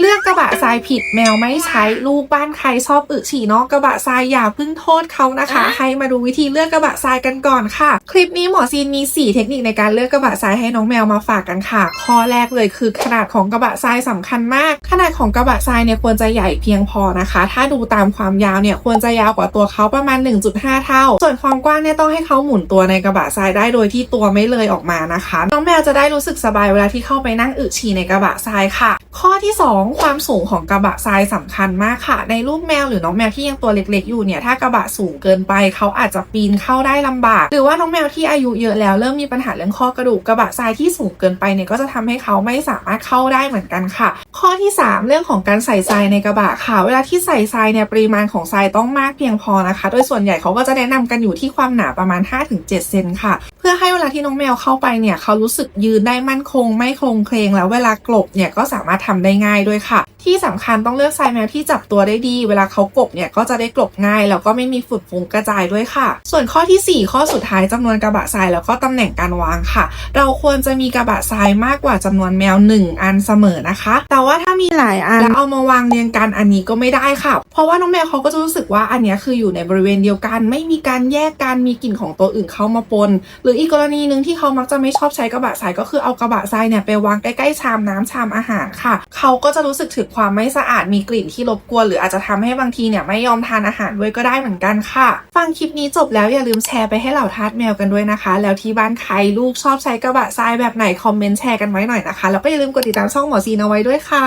เลือกกระบะทรายผิดแมวไม่ใช้ลูกบ้านใครชอบอึฉี่เนอกกระบะทรายอย่าเพึ่งโทษเขานะคะ ให้มาดูวิธีเลือกกระบะทรายกันก่อนค่ะ คลิปนี้หมอซีนมี 4 เทคนิคในการเลือกกระบะทรายให้น้องแมวมาฝากกันค่ะ ข้อแรกเลยคือขนาดของกระบะทรายสำคัญมาก ขนาดของกระบะทรายเนี่ยควรจะใหญ่เพียงพอนะคะ ถ้าดูตามความยาวเนี่ยควรจะยาวกว่าตัวเขาประมาณ 1.5 เท่า ส่วนความกว้างเนี่ยต้องให้เขาหมุนตัวในกระบะทรายได้โดยที่ตัวไม่เลยออกมานะคะ น้องแมวจะได้รู้สึกสบายเวลาที่เข้าไปนั่งอึฉี่ในกระบะทรายค่ะข้อที่ 2 ความสูงของกระบะทรายสำคัญมากค่ะ ในลูกแมวหรือน้องแมวที่ยังตัวเล็กๆอยู่เนี่ยถ้ากระบะสูงเกินไปเขาอาจจะปีนเข้าได้ลำบาก หรือว่าน้องแมวที่อายุเยอะแล้วเริ่มมีปัญหาเรื่องข้อกระดูกกระบะทรายที่สูงเกินไปเนี่ยก็จะทำให้เขาไม่สามารถเข้าได้เหมือนกันค่ะ ข้อที่ 3 เรื่องของการใส่ทรายในกระบะค่ะ เวลาที่ใส่ทรายเนี่ยปริมาณของทรายต้องมากเพียงพอนะคะ โดยส่วนใหญ่เขาก็จะแนะนำกันอยู่ที่ความหนาประมาณ 5-7 เซนค่ะ พื่อให้เวลาที่น้องแมวเข้าไปเนี่ยเขารู้สึกยืนได้มั่นคงไม่โคลงเคลงแล้วเวลากลบเนี่ยก็สามารถทำได้ง่ายด้วยค่ะ ที่สำคัญต้องเลือกทรายแมวที่จับตัวได้ดี เวลาเขากบเนี่ยก็จะได้กลบง่าย แล้วก็ไม่มีฝุ่นฟุ้งกระจายด้วยค่ะ ส่วนข้อทีสี่4 ข้อสุดท้ายจำนวนกระบะทรายแล้วก็ตำแหน่งการวางค่ะ เราควรจะมีกระบะทรายมากกว่าจำนวนแมว 1 อันเสมอนะคะ แต่ว่าถ้ามีหลายอันแล้วเอามาวางเรียงกันอันนี้ก็ไม่ได้ค่ะ เพราะว่าน้องแมวเขาก็จะรู้สึกว่าอันนี้คืออยู่ในบริเวณเดียวกัน ไม่มีการแยกกันมีกลิ่นของตัวอื่นเข้ามาปน หรืออีกกรณีหนึ่งที่เขามักจะไม่ชอบใช้กระบะทรายก็คือเอากระบะทรายเนี่ยไปวางใกล้ๆชามน้ำชามอาหารค่ะ เขาก็จะรู้สึกถึงความไม่สะอาดมีกลิ่นที่รบกวน หรืออาจจะทำให้บางทีเนี่ยไม่ยอมทานอาหารด้วยก็ได้เหมือนกันค่ะ ฟังคลิปนี้จบแล้วอย่าลืมแชร์ไปให้เหล่าทาสแมวกันด้วยนะคะ แล้วที่บ้านใครลูกชอบใช้กระบะทรายแบบไหนคอมเมนต์แชร์กันไว้หน่อยนะคะ แล้วก็อย่าลืมกดติดตามช่องหมอซีนเอาไว้ด้วยค่ะ